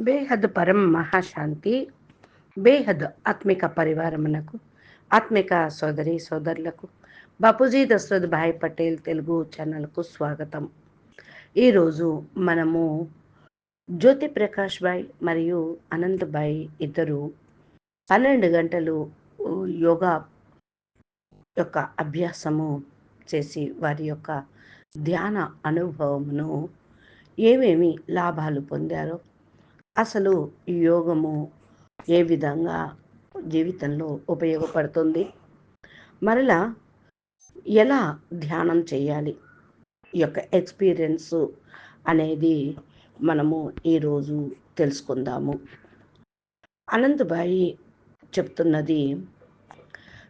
బేహద్ పరం మహాశాంతి బేహద్ ఆత్మిక పరివారమునకు ఆత్మిక సోదరి సోదరులకు బాపూజీ దశరథ్ భాయ్ పటేల్ తెలుగు ఛానల్కు స్వాగతం. ఈరోజు మనము జ్యోతి ప్రకాష్ భాయ్ మరియు అనంత్ భాయ్ ఇద్దరు పన్నెండు గంటలు యోగా యొక్క అభ్యాసము చేసి వారి యొక్క ధ్యాన అనుభవమును ఏమేమి లాభాలు పొందారో అసలు ఈ యోగము ఏ విధంగా జీవితంలో ఉపయోగపడుతుంది? మరలా ఎలా ధ్యానం చేయాలి? ఈ యొక్క ఎక్స్పీరియన్స్ అనేది మనము ఈరోజు తెలుసుకుందాము. అనంతబాయి చెప్తున్నది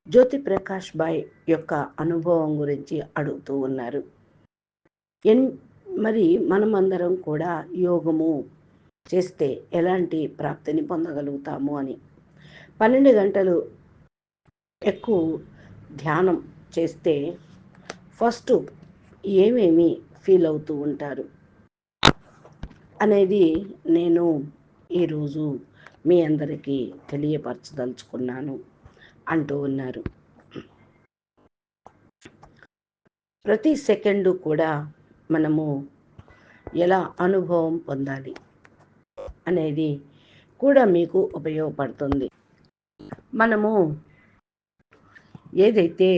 జ్యోతి ప్రకాష్ బాయ్ యొక్క అనుభవం గురించి అడుగుతూ ఉన్నారు. ఎన్ మరి మనమందరం కూడా యోగము చేస్తే ఎలాంటి ప్రాప్తిని పొందగలుగుతాము అని. పన్నెండు గంటలు ఎక్కువ ధ్యానం చేస్తే ఫస్ట్ ఏమేమి ఫీల్ అవుతూ ఉంటారు? అనేది నేను ఈరోజు మీ అందరికీ తెలియపరచదలుచుకున్నాను అంటూ ఉన్నారు. ప్రతి సెకండు కూడా మనము ఎలా అనుభవం పొందాలి? అనేది కూడా మీకు ఉపయోగపడుతుంది. మనము ఏదైతే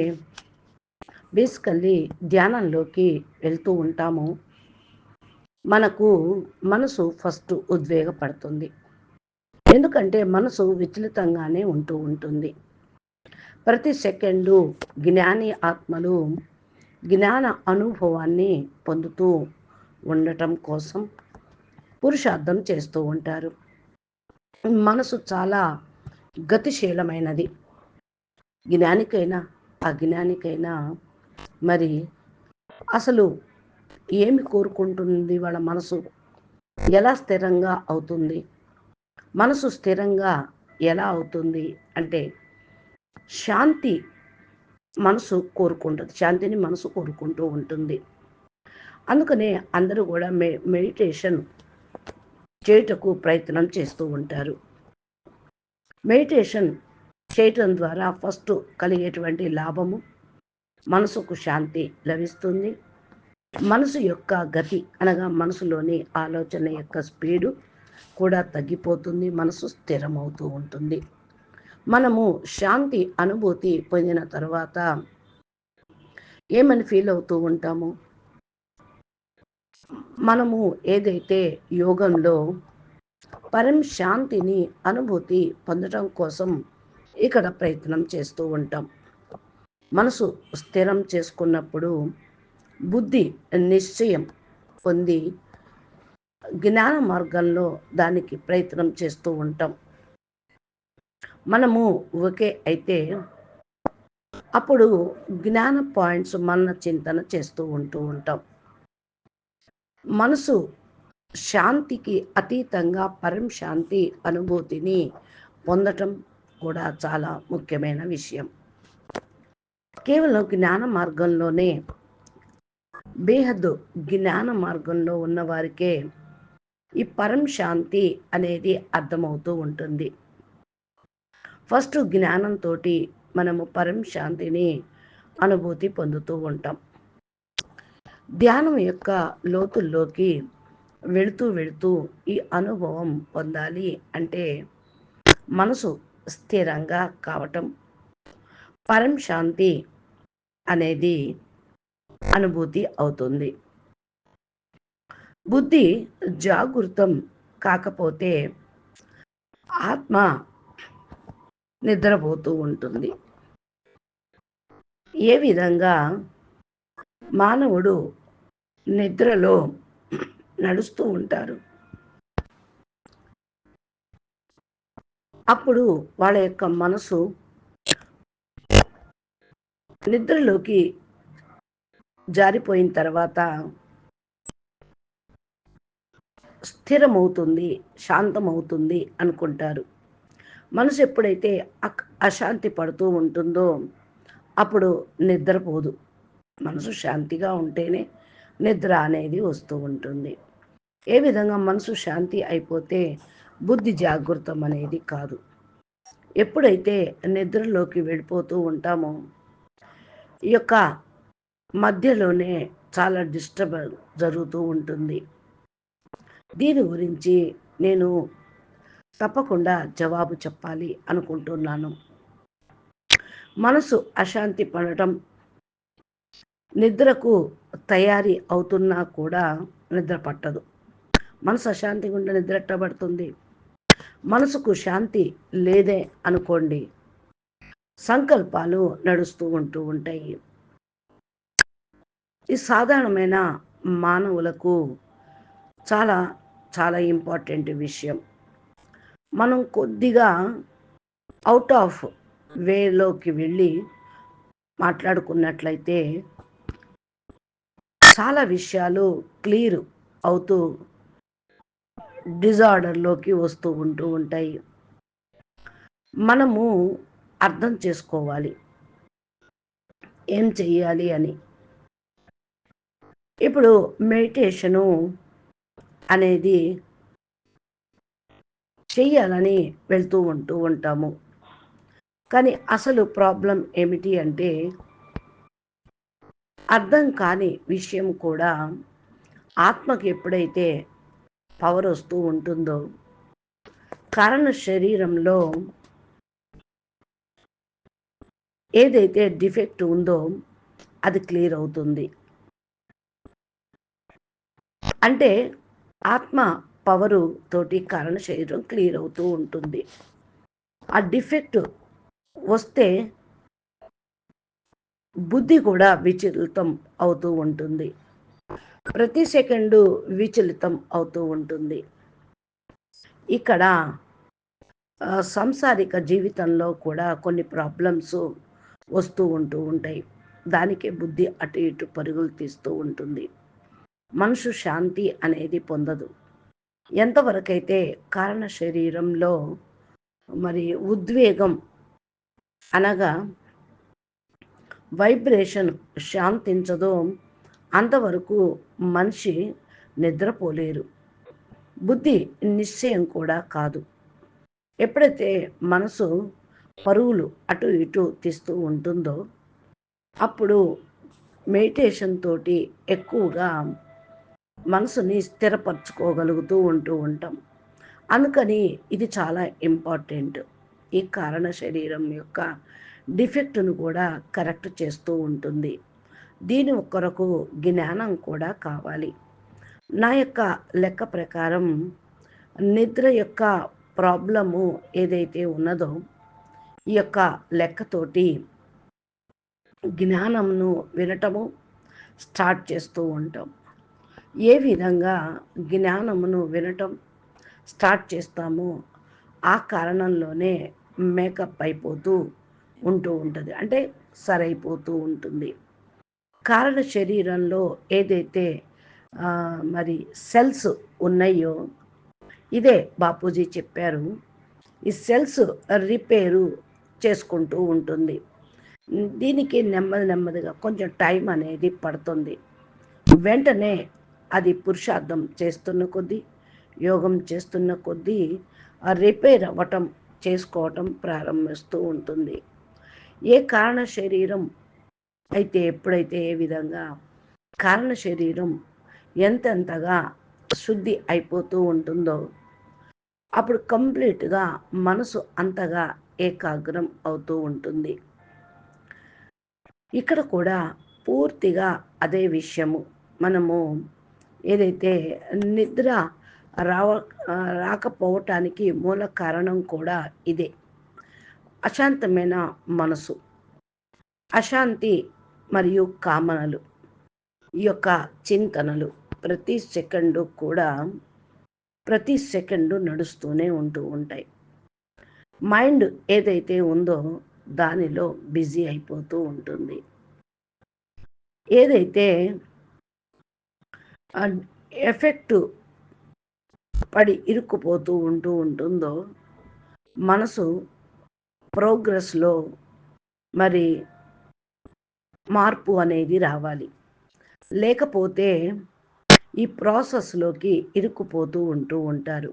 బేసికల్లీ ధ్యానంలోకి వెళ్తూ ఉంటామో మనకు మనసు ఫస్ట్ ఉద్వేగపడుతుంది. ఎందుకంటే మనసు విచలితంగానే ఉంటూ ఉంటుంది. ప్రతి సెకండు జ్ఞాని ఆత్మలు జ్ఞాన అనుభవాన్ని పొందుతూ ఉండటం కోసం పురుషార్థం చేస్తూ ఉంటారు. మనసు చాలా గతిశీలమైనది. జ్ఞానికైనా అజ్ఞానికైనా మరి అసలు ఏమి కోరుకుంటుంది వాళ్ళ మనసు? ఎలా స్థిరంగా అవుతుంది? మనసు స్థిరంగా ఎలా అవుతుంది? అంటే శాంతి మనసు కోరుకుంటుంది. శాంతిని మనసు కోరుకుంటూ ఉంటుంది. అందుకనే అందరూ కూడా మె మెడిటేషన్ చేయుటకు ప్రయత్నం చేస్తూ ఉంటారు. మెడిటేషన్ చేయటం ద్వారా ఫస్ట్ కలిగేటువంటి లాభము మనసుకు శాంతి లభిస్తుంది. మనసు యొక్క గతి అనగా మనసులోని ఆలోచన యొక్క స్పీడు కూడా తగ్గిపోతుంది మనసు స్థిరమవుతూ ఉంటుంది. మనము శాంతి అనుభూతి పొందిన తర్వాత ఏమని ఫీల్ అవుతూ ఉంటాము? మనము ఏదైతే యోగంలో పరం శాంతిని అనుభూతి పొందడం కోసం ఇక్కడ ప్రయత్నం చేస్తూ ఉంటాం. మనసు స్థిరం చేసుకున్నప్పుడు బుద్ధి నిశ్చయం పొంది జ్ఞాన మార్గంలో దానికి ప్రయత్నం చేస్తూ ఉంటాం. మనము ఒకే అయితే అప్పుడు జ్ఞాన పాయింట్స్ మన చింతన చేస్తూ ఉంటూ ఉంటాం. మనసు శాంతికి అతీతంగా పరం శాంతి అనుభూతిని పొందటం కూడా చాలా ముఖ్యమైన విషయం. కేవలం జ్ఞాన మార్గంలోనే బేహద్దు జ్ఞాన మార్గంలో ఉన్న వారికే ఈ పరం శాంతి అనేది అర్థమవుతూ ఉంటుంది. ఫస్ట్ జ్ఞానంతో మనము పరం శాంతిని అనుభూతి పొందుతూ ఉంటాం. ధ్యానం యొక్క లోతుల్లోకి వెళుతూ వెళుతూ ఈ అనుభవం పొందాలి అంటే మనసు స్థిరంగా కావటం పరం శాంతి అనేది అనుభూతి అవుతుంది. బుద్ధి జాగృతం కాకపోతే ఆత్మ నిద్రపోతూ ఉంటుంది. ఏ విధంగా మానవుడు నిద్రలో నడుస్తూ ఉంటారు అప్పుడు వాళ్ళ యొక్క మనసు నిద్రలోకి జారిపోయిన తర్వాత స్థిరమవుతుంది శాంతమవుతుంది అనుకుంటారు. మనసు ఎప్పుడైతే అశాంతి పడుతూ ఉంటుందో అప్పుడు నిద్రపోదు. మనసు శాంతిగా ఉంటేనే నిద్ర అనేది వస్తూ ఉంటుంది. ఏ విధంగా మనసు శాంతి అయిపోతే బుద్ధి జాగృతం అనేది కాదు. ఎప్పుడైతే నిద్రలోకి వెళ్ళిపోతూ ఉంటామో ఈ యొక్క మధ్యలోనే చాలా డిస్టర్బ్ జరుగుతూ ఉంటుంది. దీని గురించి నేను తప్పకుండా జవాబు చెప్పాలి అనుకుంటున్నాను. మనసు అశాంతి పడటం నిద్రకు తయారీ అవుతున్నా కూడా నిద్ర పట్టదు. మనసు అశాంతి గుండా నిద్రెట్టబడుతుంది మనసుకు శాంతి లేదే అనుకోండి. సంకల్పాలు నడుస్తూ ఉంటూ ఉంటాయి. ఈ సాధారణమైన మానవులకు చాలా చాలా ఇంపార్టెంట్ విషయం. మనం కొద్దిగా అవుట్ ఆఫ్ వేలోకి వెళ్ళి మాట్లాడుకున్నట్లయితే చాలా విషయాలు క్లియర్ అవుతూ డిజార్డర్లోకి వస్తూ ఉంటూ ఉంటాయి. మనము అర్థం చేసుకోవాలి. ఏం చెయ్యాలి అని. ఇప్పుడు మెడిటేషను అనేది చెయ్యాలని వెళ్తూ ఉంటూ ఉంటాము. కానీ అసలు ప్రాబ్లం ఏమిటి అంటే అర్థం కాని విషయం కూడా ఆత్మకి ఎప్పుడైతే పవర్ వస్తూ ఉంటుందో కారణ శరీరంలో ఏదైతే డిఫెక్ట్ ఉందో అది క్లియర్ అవుతుంది. అంటే ఆత్మ పవరు తోటి కారణ శరీరం క్లియర్ అవుతూ ఉంటుంది. ఆ డిఫెక్ట్ వస్తే బుద్ధి కూడా విచలితం అవుతూ ఉంటుంది. ప్రతి సెకండు విచలితం అవుతూ ఉంటుంది. ఇక్కడ సంసారిక జీవితంలో కూడా కొన్ని ప్రాబ్లమ్స్ వస్తూ ఉంటూ ఉంటాయి. దానికే బుద్ధి అటు ఇటు పరుగులు తీస్తూ ఉంటుంది. మనసు శాంతి అనేది పొందదు. ఎంతవరకైతే కారణ శరీరంలో మరి ఉద్వేగం అనగా వైబ్రేషన్ శాంతించదో. అంతవరకు మనిషి నిద్రపోలేరు. బుద్ధి నిశ్చయం కూడా కాదు. ఎప్పుడైతే మనసు పరుగులు అటు ఇటు తీస్తూ ఉంటుందో అప్పుడు మెడిటేషన్ తోటి ఎక్కువగా మనసుని స్థిరపరచుకోగలుగుతూ ఉంటూ ఉంటాం. అందుకని ఇది చాలా ఇంపార్టెంట్. ఈ కారణ శరీరం యొక్క డిఫెక్ట్ను కూడా కరెక్ట్ చేస్తూ ఉంటుంది. దీని ఒక్కరకు జ్ఞానం కూడా కావాలి. నా యొక్క లెక్క ప్రకారం నిద్ర యొక్క ప్రాబ్లము ఏదైతే ఉన్నదో ఈ యొక్క లెక్కతోటి జ్ఞానంను వినటము స్టార్ట్ చేస్తూ ఉంటాం. ఏ విధంగా జ్ఞానమును వినటం స్టార్ట్ చేస్తామో ఆ కారణంలోనే మేకప్ అయిపోతూ ఉంటూ ఉంటుంది. అంటే సరైపోతూ ఉంటుంది. కారణ శరీరంలో ఏదైతే మరి సెల్స్ ఉన్నాయో ఇదే బాపూజీ చెప్పారు. ఈ సెల్స్ రిపేరు చేసుకుంటూ ఉంటుంది. దీనికి నెమ్మది నెమ్మదిగా కొంచెం టైం అనేది పడుతుంది. వెంటనే అది పురుషార్థం చేస్తున్న కొద్దీ యోగం చేస్తున్న కొద్దీ రిపేర్ అవ్వటం చేసుకోవటం ప్రారంభిస్తూ ఉంటుంది. ఏ కారణ శరీరం అయితే ఎప్పుడైతే ఏ విధంగా కారణ శరీరం ఎంతెంతగా శుద్ధి అయిపోతూ ఉంటుందో అప్పుడు కంప్లీట్గా మనసు అంతగా ఏకాగ్రం అవుతూ ఉంటుంది. ఇక్కడ కూడా పూర్తిగా అదే విషయము. మనము ఏదైతే నిద్ర రావ రాకపోవటానికి మూల కారణం కూడా ఇదే. అశాంతమైన మనసు అశాంతి మరియు కామనలు ఈ యొక్క చింతనలు ప్రతి సెకండు కూడా ప్రతి సెకండు నడుస్తూనే ఉంటూ ఉంటాయి. మైండ్ ఏదైతే ఉందో దానిలో బిజీ అయిపోతూ ఉంటుంది. ఏదైతే ఎఫెక్ట్ పడి ఇరుక్కుపోతూ ఉంటూ ఉంటుందో మనసు ప్రోగ్రెస్లో మరి మార్పు అనేది రావాలి. లేకపోతే ఈ ప్రాసెస్లోకి ఇరుక్కుపోతూ ఉంటూ ఉంటారు.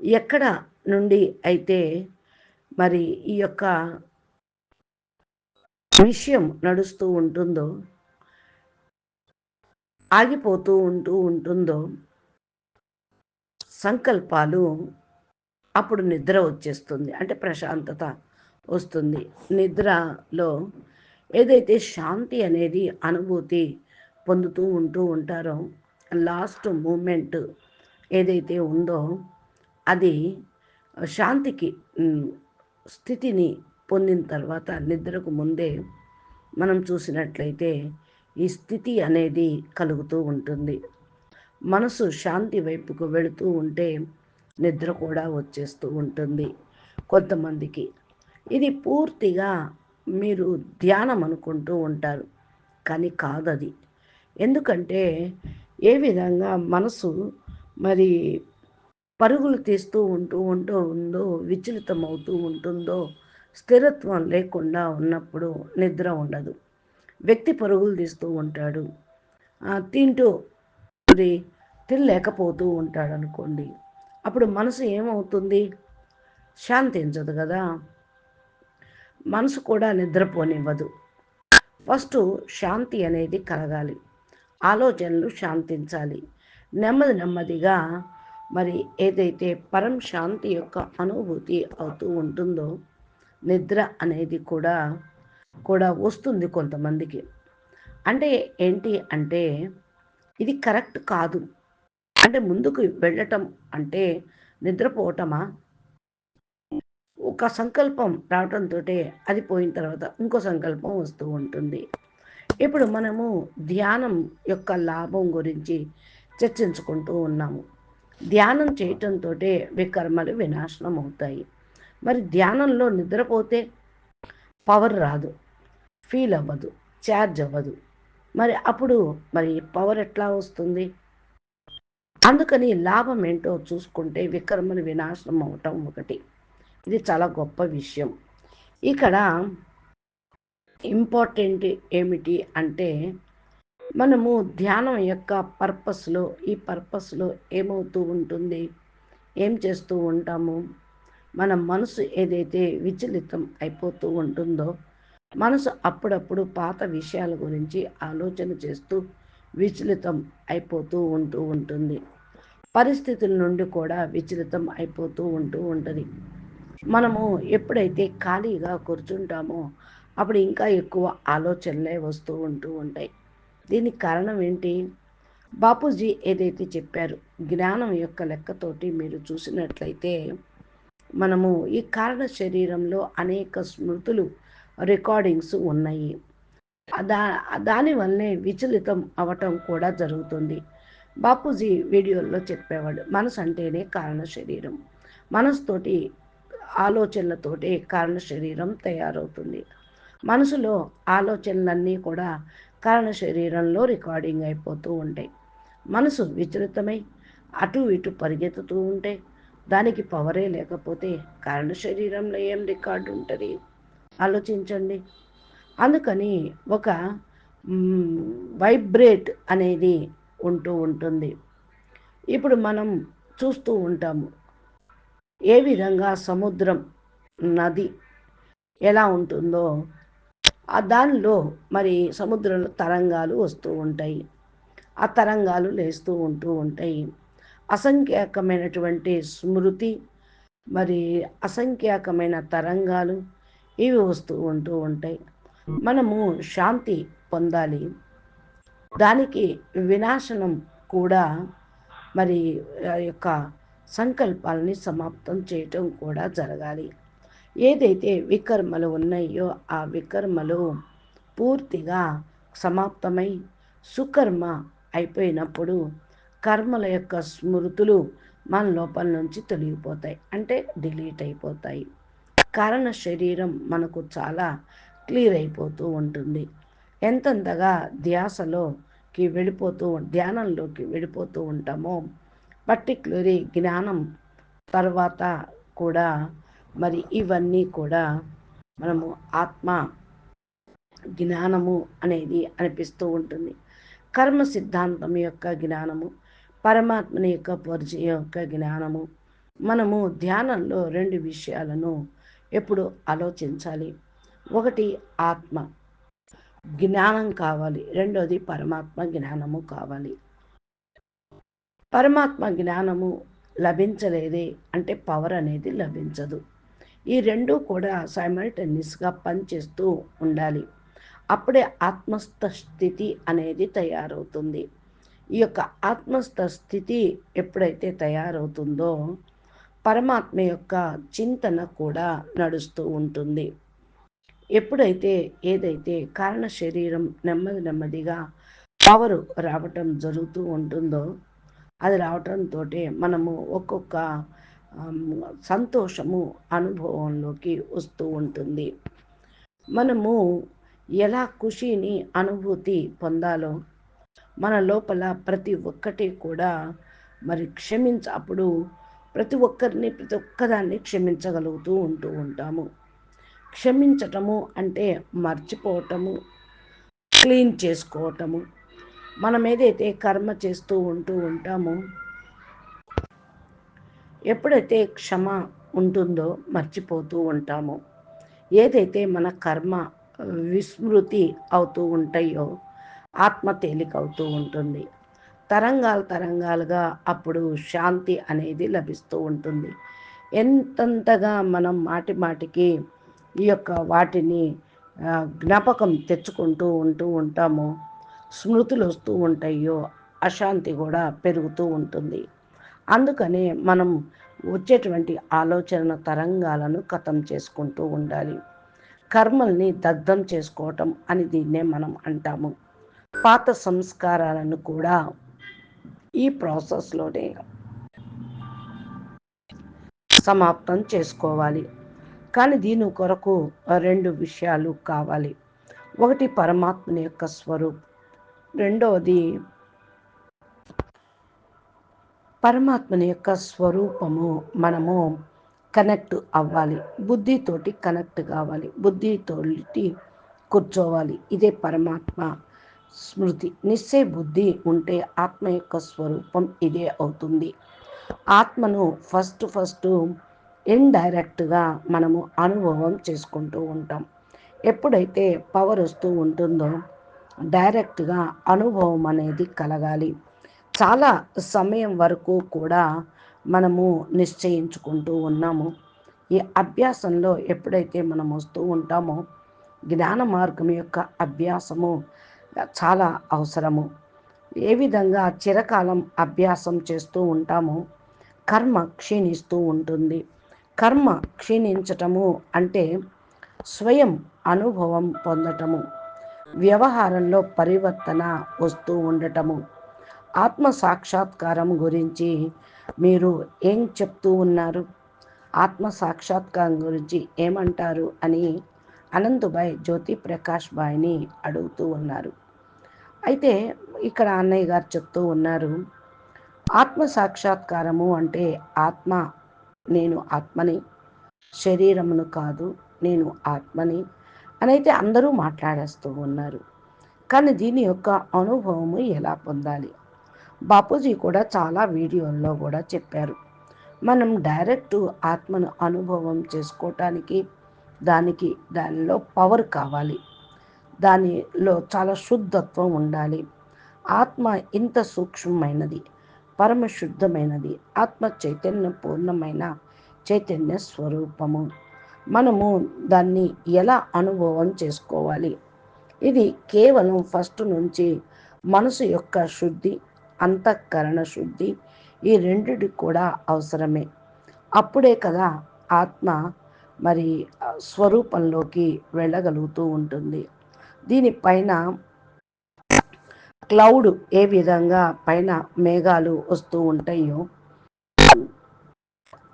ఎక్కడ నుండి అయితే మరి ఈ యొక్క విషయం నడుస్తూ ఉంటుందో ఆగిపోతూ ఉంటూ ఉంటుందో సంకల్పాలు అప్పుడు నిద్ర వచ్చేస్తుంది. అంటే ప్రశాంతత వస్తుంది. నిద్రలో ఏదైతే శాంతి అనేది అనుభూతి పొందుతూ ఉంటూ ఉంటారో లాస్ట్ మూమెంట్ ఏదైతే ఉందో అది శాంతికి స్థితిని పొందిన తర్వాత నిద్రకు ముందే మనం చూసినట్లయితే ఈ స్థితి అనేది కలుగుతూ ఉంటుంది. మనసు శాంతి వైపుకు వెళుతూ ఉంటే నిద్ర కూడా వచ్చేస్తూ ఉంటుంది కొంతమందికి. ఇది పూర్తిగా మీరు ధ్యానం అనుకుంటూ ఉంటారు. కానీ కాదది. ఎందుకంటే ఏ విధంగా మనసు మరి పరుగులు తీస్తూ ఉంటూ ఉంటూ ఉందో విచలితం అవుతూ ఉంటుందో స్థిరత్వం లేకుండా ఉన్నప్పుడు నిద్ర ఉండదు. వ్యక్తి పరుగులు తీస్తూ ఉంటాడు. తింటూ మరి తినలేకపోతూ ఉంటాడు అనుకోండి అప్పుడు మనసు ఏమవుతుంది? శాంతించదు కదా? మనసు కూడా నిద్రపోనివ్వదు. ఫస్ట్ శాంతి అనేది కలగాలి. ఆలోచనలు శాంతించాలి. నెమ్మది నెమ్మదిగా మరి ఏదైతే పరం శాంతి యొక్క అనుభూతి అవుతూ ఉంటుందో నిద్ర అనేది కూడా కూడా వస్తుంది కొంతమందికి. అంటే ఏంటి అంటే ఇది కరెక్ట్ కాదు. అంటే ముందుకు వెళ్ళటం అంటే నిద్రపోవటమా? ఒక సంకల్పం రావటంతో అది పోయిన తర్వాత ఇంకో సంకల్పం వస్తూ ఉంటుంది. ఇప్పుడు మనము ధ్యానం యొక్క లాభం గురించి చర్చించుకుంటూ ఉన్నాము. ధ్యానం చేయటంతో వికర్మలు వినాశనం అవుతాయి. మరి ధ్యానంలో నిద్రపోతే పవర్ రాదు ఫీల్ అవ్వదు ఛార్జ్ అవ్వదు. మరి అప్పుడు మరి పవర్ ఎట్లా వస్తుంది? అందుకని లాభం ఏంటో చూసుకుంటే వికర్మలు వినాశనం అవటం ఒకటి. ఇది చాలా గొప్ప విషయం. ఇక్కడ ఇంపార్టెంట్ ఏమిటి అంటే మనము ధ్యానం యొక్క పర్పస్లో ఈ పర్పస్లో ఏమవుతూ ఉంటుంది? ఏం చేస్తూ ఉంటాము? మన మనసు ఏదైతే విచలితం అయిపోతూ ఉంటుందో మనసు అప్పుడప్పుడు పాత విషయాల గురించి ఆలోచన చేస్తూ విచలితం అయిపోతూ ఉంటూ ఉంటుంది. పరిస్థితుల నుండి కూడా విచలితం అయిపోతూ ఉంటూ ఉంటుంది. మనము ఎప్పుడైతే ఖాళీగా కూర్చుంటామో అప్పుడు ఇంకా ఎక్కువ ఆలోచనలే వస్తూ ఉంటూ ఉంటాయి. దీనికి కారణం ఏంటి? బాపూజీ ఏదైతే చెప్పారు జ్ఞానం యొక్క లెక్కతోటి మీరు చూసినట్లయితే మనము ఈ కారణ శరీరంలో అనేక స్మృతులు రికార్డింగ్స్ ఉన్నాయి. దా దానివల్లనే విచలితం అవటం కూడా జరుగుతుంది. బాపూజీ వీడియోల్లో చెప్పేవాడు మనసు అంటేనే కారణ శరీరం. మనసుతోటి ఆలోచనలతోటి కారణ శరీరం తయారవుతుంది. మనసులో ఆలోచనలన్నీ కూడా కారణ శరీరంలో రికార్డింగ్ అయిపోతూ ఉంటాయి. మనసు విచలితమై అటు ఇటు పరిగెత్తుతూ ఉంటే దానికి పవరే లేకపోతే కారణ శరీరంలో ఏం రికార్డు ఉంటుంది? ఆలోచించండి. అందుకని ఒక వైబ్రేట్ అనేది ఉంటూ ఉంటుంది. ఇప్పుడు మనం చూస్తూ ఉంటాము ఏ విధంగా సముద్రం నది ఎలా ఉంటుందో ఆ దానిలో మరి సముద్రంలో తరంగాలు వస్తూ ఉంటాయి. ఆ తరంగాలు లేస్తూ ఉంటూ ఉంటాయి. అసంఖ్యాకమైనటువంటి స్మృతి మరి అసంఖ్యాకమైన తరంగాలు ఇవి వస్తూ ఉంటూ ఉంటాయి. మనము శాంతి పొందాలి. దానికి వినాశనం కూడా మరి యొక్క సంకల్పాలని సమాప్తం చేయటం కూడా జరగాలి. ఏదైతే వికర్మలు ఉన్నాయో ఆ వికర్మలు పూర్తిగా సమాప్తమై సుకర్మ అయిపోయినప్పుడు కర్మల యొక్క స్మృతులు మన లోపల నుంచి తొలగిపోతాయి అంటే డిలీట్ అయిపోతాయి. కారణ శరీరం మనకు చాలా క్లియర్ అయిపోతూ ఉంటుంది. ఎంతంతగా ధ్యాసలోకి వెళ్ళిపోతూ ధ్యానంలోకి వెళ్ళిపోతూ ఉంటామో పర్టిక్యులరీ జ్ఞానం తర్వాత కూడా మరి ఇవన్నీ కూడా మనము ఆత్మ జ్ఞానము అనేది అనిపిస్తూ ఉంటుంది. కర్మ సిద్ధాంతం యొక్క జ్ఞానము పరమాత్మని యొక్క పరిచయం యొక్క జ్ఞానము మనము ధ్యానంలో రెండు విషయాలను ఎప్పుడు ఆలోచించాలి. ఒకటి ఆత్మ జ్ఞానం కావాలి. రెండోది పరమాత్మ జ్ఞానము కావాలి. పరమాత్మ జ్ఞానము లభించలేదే అంటే పవర్ అనేది లభించదు. ఈ రెండు కూడా సైమల్టేనియస్గా పనిచేస్తూ ఉండాలి. అప్పుడే ఆత్మస్థ స్థితి అనేది తయారవుతుంది. ఈ యొక్క ఆత్మస్థ స్థితి ఎప్పుడైతే తయారవుతుందో పరమాత్మ యొక్క చింతన కూడా నడుస్తూ ఉంటుంది. ఎప్పుడైతే ఏదైతే కారణ శరీరం నెమ్మది నెమ్మదిగా పవరు రావటం జరుగుతూ ఉంటుందో అది రావటంతో మనము ఒక్కొక్క సంతోషము అనుభవంలోకి వస్తూ ఉంటుంది. మనము ఎలా ఖుషిని అనుభూతి పొందాలో మన లోపల ప్రతి ఒక్కటి కూడా మరి క్షమించ అప్పుడు ప్రతి ఒక్కరిని ప్రతి ఒక్కదాన్ని క్షమించగలుగుతూ ఉంటూ ఉంటాము. క్షమించటము అంటే మర్చిపోవటము క్లీన్ చేసుకోవటము. మనం ఏదైతే కర్మ చేస్తూ ఉంటూ ఉంటామో ఎప్పుడైతే క్షమ ఉంటుందో మర్చిపోతూ ఉంటామో ఏదైతే మన కర్మ విస్మృతి అవుతూ ఉంటాయో ఆత్మ తేలికవుతూ ఉంటుంది. తరంగాలు తరంగాలుగా అప్పుడు శాంతి అనేది లభిస్తూ ఉంటుంది. ఎంతంతగా మనం మాటి మాటికి ఈ యొక్క వాటిని జ్ఞాపకం తెచ్చుకుంటూ ఉంటూ ఉంటామో. స్మృతులు వస్తూ ఉంటాయో అశాంతి కూడా పెరుగుతూ ఉంటుంది. అందుకనే మనం వచ్చేటువంటి ఆలోచన తరంగాలను కథం చేసుకుంటూ ఉండాలి. కర్మల్ని దగ్ధం చేసుకోవటం అని దీన్నే మనం అంటాము. పాత సంస్కారాలను కూడా ఈ ప్రాసెస్లోనే సమాప్తం చేసుకోవాలి. కానీ దీని కొరకు రెండు విషయాలు కావాలి. ఒకటి పరమాత్మని యొక్క స్వరూపం. రెండవది పరమాత్మని యొక్క స్వరూపము మనము కనెక్ట్ అవ్వాలి. బుద్ధితోటి కనెక్ట్ కావాలి. బుద్ధితోటి కూర్చోవాలి. ఇదే పరమాత్మ స్మృతి. నిశ్చయ బుద్ధి ఉంటే ఆత్మ యొక్క స్వరూపం ఇదే అవుతుంది. ఆత్మను ఫస్ట్ ఫస్ట్ ఇండైరెక్ట్గా మనము అనుభవం చేసుకుంటూ ఉంటాం. ఎప్పుడైతే పవర్ వస్తూ ఉంటుందో డైరెక్ట్గా అనుభవం అనేది కలగాలి. చాలా సమయం వరకు కూడా మనము నిశ్చయించుకుంటూ ఉన్నాము. ఈ అభ్యాసంలో ఎప్పుడైతే మనం వస్తూ ఉంటామో జ్ఞాన మార్గం యొక్క అభ్యాసము చాలా అవసరము. ఏ విధంగా చిరకాలం అభ్యాసం చేస్తూ ఉంటామో కర్మ క్షీణిస్తూ ఉంటుంది. కర్మ క్షీణించటము అంటే స్వయం అనుభవం పొందటము వ్యవహారంలో పరివర్తన వస్తూ ఉండటము. ఆత్మ సాక్షాత్కారం గురించి మీరు ఏం చెప్తూ ఉన్నారు? ఆత్మ సాక్షాత్కారం గురించి ఏమంటారు అని అనంతుబాయ్ జ్యోతి ప్రకాష్ బాయ్ని అడుగుతూ ఉన్నారు. అయితే ఇక్కడ అన్నయ్య గారు చెప్తూ ఉన్నారు ఆత్మ సాక్షాత్కారము అంటే ఆత్మ నేను ఆత్మని శరీరమును కాదు నేను ఆత్మని అని అయితే అందరూ మాట్లాడేస్తూ ఉన్నారు. కానీ దీని యొక్క అనుభవము ఎలా పొందాలి? బాపూజీ కూడా చాలా వీడియోల్లో కూడా చెప్పారు. మనం డైరెక్ట్ ఆత్మను అనుభవం చేసుకోవటానికి దానికి దానిలో పవర్ కావాలి. దానిలో చాలా శుద్ధత్వం ఉండాలి. ఆత్మ ఇంత సూక్ష్మమైనది. పరమశుద్ధమైనది. ఆత్మ చైతన్య పూర్ణమైన చైతన్య స్వరూపము. మనము దాన్ని ఎలా అనుభవం చేసుకోవాలి? ఇది కేవలం ఫస్ట్ నుంచి మనసు యొక్క శుద్ధి అంతఃకరణ శుద్ధి ఈ రెండిటి కూడా అవసరమే. అప్పుడే కదా ఆత్మ మరి స్వరూపంలోకి వెళ్ళగలుగుతూ ఉంటుంది. దీనిపైన క్లౌడ్ ఏ విధంగా పైన మేఘాలు వస్తూ ఉంటాయో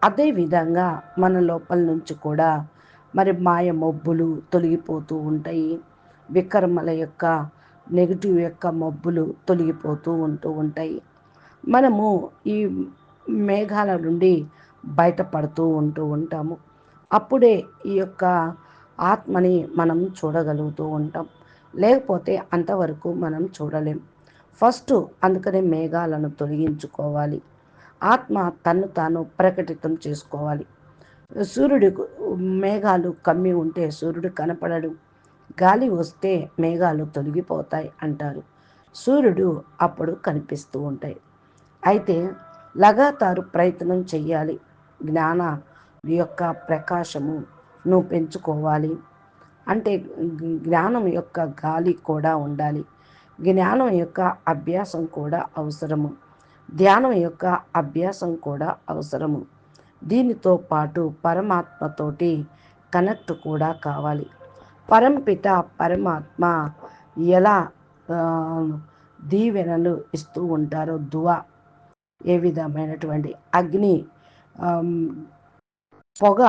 అదే విధంగా మన లోపల నుంచి కూడా మరి మాయ మబ్బులు తొలగిపోతూ ఉంటాయి. వికర్మల యొక్క నెగిటివ్ యొక్క మబ్బులు తొలగిపోతూ ఉంటూ ఉంటాయి. మనము ఈ మేఘాల నుండి బయటపడుతూ ఉంటూ ఉంటాము. అప్పుడే ఈ యొక్క ఆత్మని మనం చూడగలుగుతూ ఉంటాం. లేకపోతే అంతవరకు మనం చూడలేం. ఫస్ట్ అందుకనే మేఘాలను తొలగించుకోవాలి. ఆత్మ తన్ను తాను ప్రకటితం చేసుకోవాలి. సూర్యుడు మేఘాలు కమ్మి ఉంటే సూర్యుడు కనపడడు. గాలి వస్తే మేఘాలు తొలగిపోతాయి అంటారు. సూర్యుడు అప్పుడు కనిపిస్తూ ఉంటాయి. అయితే లగాతారు ప్రయత్నం చేయాలి జ్ఞాన యొక్క ప్రకాశము నువ్వు పెంచుకోవాలి. అంటే జ్ఞానం యొక్క గాలి కూడా ఉండాలి. జ్ఞానం యొక్క అభ్యాసం కూడా అవసరము. ధ్యానం యొక్క అభ్యాసం కూడా అవసరము. దీనితో పాటు పరమాత్మతోటి కనెక్ట్ కూడా కావాలి. పరంపిత పరమాత్మ ఎలా దీవెనలు ఇస్తూ ఉంటారో దువా ఏ విధమైనటువంటి అగ్ని పొగ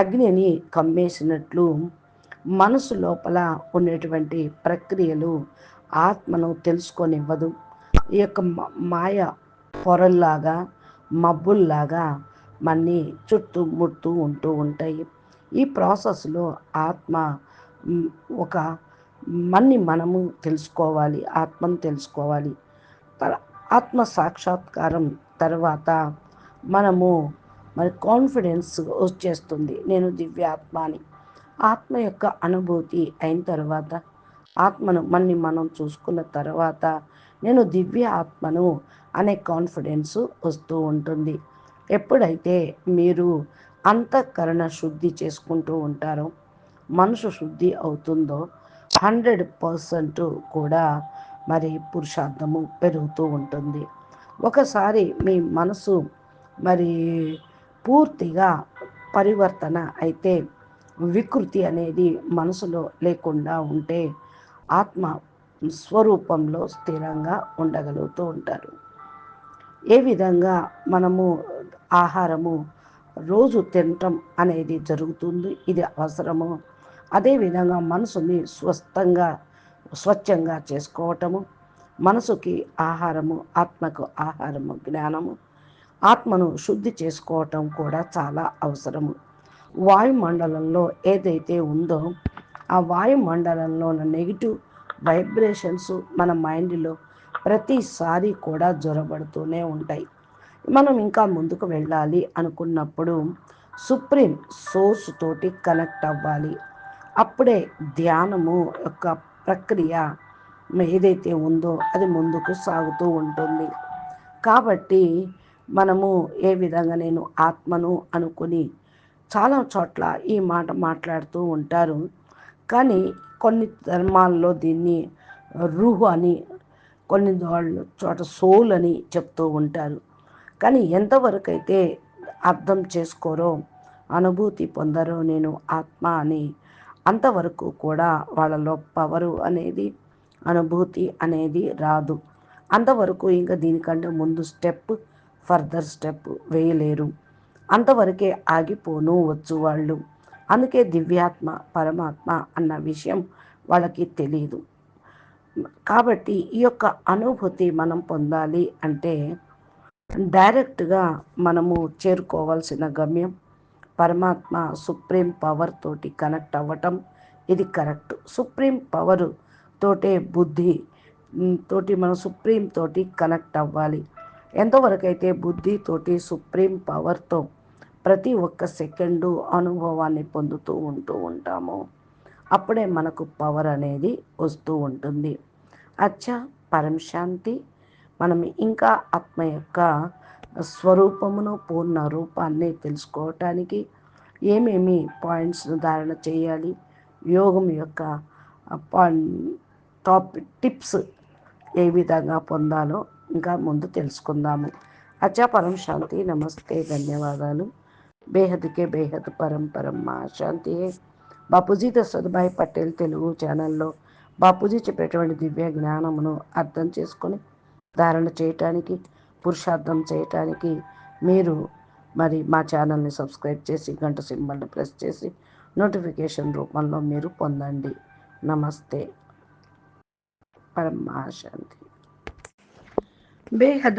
అగ్నిని కమ్మేసినట్లు మనసు లోపల ఉన్నటువంటి ప్రక్రియలు ఆత్మను తెలుసుకొనివ్వదు. ఈ యొక్క మాయ పొరల్లాగా మబ్బుల్లాగా మన్ని చుట్టూ ముడుతూ ఉంటూ ఉంటాయి. ఈ ప్రాసెస్లో ఆత్మ ఒక మన్ని మనము తెలుసుకోవాలి ఆత్మను తెలుసుకోవాలి. ఆత్మ సాక్షాత్కారం తర్వాత మనము మరి కాన్ఫిడెన్స్ వచ్చేస్తుంది. నేను దివ్యాత్మ అని. ఆత్మ యొక్క అనుభూతి అయిన తర్వాత ఆత్మను మన్ని మనం చూసుకున్న తర్వాత నేను దివ్య ఆత్మను అనే కాన్ఫిడెన్స్ వస్తూ ఉంటుంది. ఎప్పుడైతే మీరు అంతఃకరణ శుద్ధి చేసుకుంటూ ఉంటారో మనసు శుద్ధి అవుతుందో హండ్రెడ్ పర్సెంట్ కూడా మరి పురుషార్థము పెరుగుతూ ఉంటుంది. ఒకసారి మీ మనసు మరి పూర్తిగా పరివర్తన అయితే వికృతి అనేది మనసులో లేకుండా ఉంటే ఆత్మ స్వరూపంలో స్థిరంగా ఉండగలుగుతూ ఉంటారు. ఏ విధంగా మనము ఆహారము రోజు తినటం అనేది జరుగుతుంది ఇది అవసరము? అదేవిధంగా మనసుని స్వస్థంగా స్వచ్ఛంగా చేసుకోవటము మనసుకి ఆహారము ఆత్మకు ఆహారము జ్ఞానము ఆత్మను శుద్ధి చేసుకోవటం కూడా చాలా అవసరము. వాయుమండలంలో ఏదైతే ఉందో ఆ వాయుమండలంలో ఉన్న నెగిటివ్ వైబ్రేషన్స్ మన మైండ్లో ప్రతిసారి కూడా జ్వరబడుతూనే ఉంటాయి. మనం ఇంకా ముందుకు వెళ్ళాలి అనుకున్నప్పుడు సుప్రీం సోర్స్ తోటి కనెక్ట్ అవ్వాలి. అప్పుడే ధ్యానము యొక్క ప్రక్రియ ఏదైతే ఉందో అది ముందుకు సాగుతూ ఉంటుంది. కాబట్టి మనము ఏ విధంగా నేను ఆత్మను అనుకుని చాలా చోట్ల ఈ మాట మాట్లాడుతూ ఉంటారు. కానీ కొన్ని ధర్మాల్లో దీన్ని రూహు అని కొన్ని చోట సోల్ అని చెప్తూ ఉంటారు. కానీ ఎంతవరకు అయితే అర్థం చేసుకోరో అనుభూతి పొందరో నేను ఆత్మ అని అంతవరకు కూడా వాళ్ళలో పవరు అనేది అనుభూతి అనేది రాదు. అంతవరకు ఇంకా దీనికంటే ముందు స్టెప్ ఫర్దర్ స్టెప్ వేయలేరు. అంతవరకే ఆగిపోను వచ్చు వాళ్ళు. అందుకే దివ్యాత్మ పరమాత్మ అన్న విషయం వాళ్ళకి తెలియదు కాబట్టి ఈ యొక్క అనుభూతి మనం పొందాలి అంటే డైరెక్ట్గా మనము చేరుకోవాల్సిన గమ్యం పరమాత్మ సుప్రీం పవర్ తోటి కనెక్ట్ అవ్వటం ఇది కరెక్ట్. సుప్రీం పవర్ తోటే బుద్ధి తోటి మనం సుప్రీం తోటి కనెక్ట్ అవ్వాలి. ఎంతవరకు అయితే బుద్ధితోటి సుప్రీం పవర్తో ప్రతి ఒక్క సెకండు అనుభవాన్ని పొందుతూ ఉంటూ ఉంటాము. అప్పుడే మనకు పవర్ అనేది వస్తూ ఉంటుంది. అచ్చా పరం శాంతి. మనం ఇంకా ఆత్మ యొక్క స్వరూపమును పూర్ణ రూపాన్ని తెలుసుకోవటానికి ఏమేమి పాయింట్స్ను ధారణ చేయాలి? యోగం యొక్క టాప్ టిప్స్ ఏ విధంగా పొందాలో ఇంకా ముందు తెలుసుకుందాము. అచ్చా పరం శాంతి. నమస్తే. ధన్యవాదాలు. బేహద్ కే బేహద్ పరం పరం మా శాంతి. బాపూజీ దశరథభాయ్ పటేల్ తెలుగు ఛానల్లో బాపూజీ చెప్పేటువంటి దివ్య జ్ఞానమును అర్థం చేసుకొని ధారణ చేయటానికి పురుషార్థం చేయటానికి మీరు మరి మా ఛానల్ని సబ్స్క్రైబ్ చేసి గంట సింబల్ని ప్రెస్ చేసి నోటిఫికేషన్ రూపంలో మీరు పొందండి. నమస్తే. పరమాశాంతి బేహద్